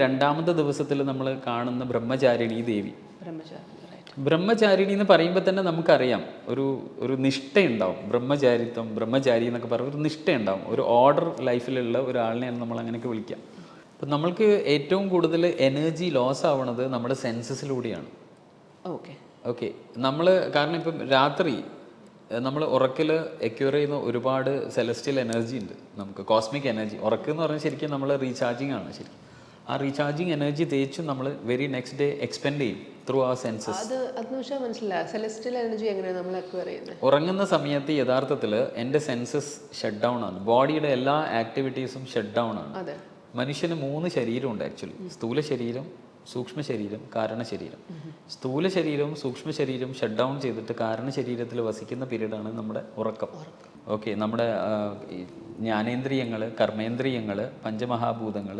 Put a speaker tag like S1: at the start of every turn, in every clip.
S1: രണ്ടാമത്തെ ദിവസത്തിൽ നമ്മൾ കാണുന്ന ബ്രഹ്മചാരിണി ദേവി.
S2: ബ്രഹ്മചാരി
S1: ബ്രഹ്മചാരിണി എന്ന് പറയുമ്പോൾ തന്നെ നമുക്കറിയാം. ഒരു ഒരു നിഷ്ഠയുണ്ടാവും. ബ്രഹ്മചാരിത്വം ബ്രഹ്മചാരി എന്നൊക്കെ പറയുമ്പോൾ ഒരു നിഷ്ഠയുണ്ടാവും. ഒരു ഓർഡർ ലൈഫിലുള്ള ഒരാളിനെയാണ് നമ്മൾ അങ്ങനെയൊക്കെ വിളിക്കാം അപ്പം നമ്മൾക്ക് ഏറ്റവും കൂടുതൽ എനർജി ലോസ് ആവണത് നമ്മുടെ സെൻസസിലൂടെയാണ്
S2: ഓക്കെ
S1: ഓക്കെ നമ്മൾ കാരണം ഇപ്പം രാത്രി നമ്മൾ ഉറക്കിൽ എക്യൂർ ചെയ്യുന്ന ഒരുപാട് സെലസ്റ്റിയൽ എനർജി ഉണ്ട് നമുക്ക്. കോസ്മിക് എനർജി ഉറക്കെന്ന് പറഞ്ഞാൽ ശരിക്കും നമ്മൾ റീചാർജിങ് ആണ് ശരിക്കും. ആ റീചാർജിങ് എനർജി തേച്ചും നമ്മൾ വെരി നെക്സ്റ്റ് ഡേ എക്സ്പെൻഡ് ചെയ്യും ത്രൂ ആ സെൻസസ്
S2: അത് അതെന്ന് വെച്ചാൽ സെലസ്റ്റിയൽ എനർജി എങ്ങനെയാണ് നമ്മൾ ചെയ്യുന്നത്
S1: ഉറങ്ങുന്ന സമയത്ത് യഥാർത്ഥത്തിൽ എന്റെ സെൻസസ് ഷട്ട് ഡൗൺ ആണ്. ബോഡിയുടെ എല്ലാ ആക്ടിവിറ്റീസും ഷട്ട് ഡൗൺ ആണ്.
S2: അതെ.
S1: മനുഷ്യന് മൂന്ന് ശരീരമുണ്ട് ആക്ച്വലി സ്ഥൂല ശരീരം സൂക്ഷ്മ ശരീരം കാരണ ശരീരം. സ്ഥൂല ശരീരവും സൂക്ഷ്മ ശരീരവും ഷട്ട് ഡൗൺ ചെയ്തിട്ട് കാരണ ശരീരത്തിൽ വസിക്കുന്ന പീരീഡാണ് നമ്മുടെ ഉറക്കം. ഓക്കെ നമ്മുടെ ജ്ഞാനേന്ദ്രിയങ്ങൾ കർമ്മേന്ദ്രിയങ്ങൾ പഞ്ചമഹാഭൂതങ്ങൾ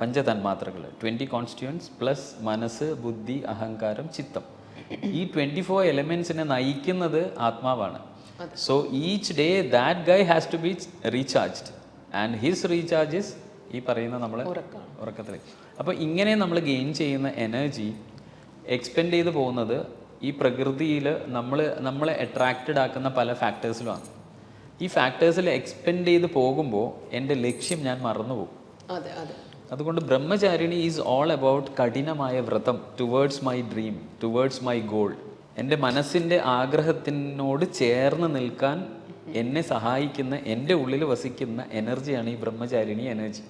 S1: പഞ്ചതന്മാത്രകൾ. ട്വന്റി കോൺസ്റ്റിറ്റ്യൂൻസ് പ്ലസ് മനസ്സ് ബുദ്ധി അഹങ്കാരം ചിത്തം. ഈ ട്വന്റി ഫോർ എലമെൻസിനെ നയിക്കുന്നത് ആത്മാവാണ്. So each day that guy has to be recharged and his recharges ഈ പറയുന്ന നമ്മൾ ഉറക്കത്തിൽ അപ്പോൾ ഇങ്ങനെ നമ്മൾ ഗെയിൻ ചെയ്യുന്ന എനർജി എക്സ്പെൻഡ് ചെയ്ത് പോകുന്നത് ഈ പ്രകൃതിയിൽ നമ്മൾ നമ്മളെ അട്രാക്റ്റഡ് ആക്കുന്ന പല ഫാക്ടേഴ്സിലുമാണ് ഈ ഫാക്ടേഴ്സിൽ എക്സ്പെൻഡ് ചെയ്ത് പോകുമ്പോൾ എന്റെ ലക്ഷ്യം ഞാൻ മറന്നുപോകും.
S2: അതെ അതെ.
S1: അതുകൊണ്ട് ബ്രഹ്മചാരിണി ഈസ് ഓൾ അബൌട്ട് കഠിനമായ വ്രതം towards my dream towards my goal എന്റെ മനസ്സിന്റെ ആഗ്രഹത്തിനോട് ചേർന്ന് നിൽക്കാൻ എന്നെ സഹായിക്കുന്ന എന്റെ ഉള്ളിൽ വസിക്കുന്ന എനർജിയാണ് ഈ ബ്രഹ്മചാരിണി എനർജി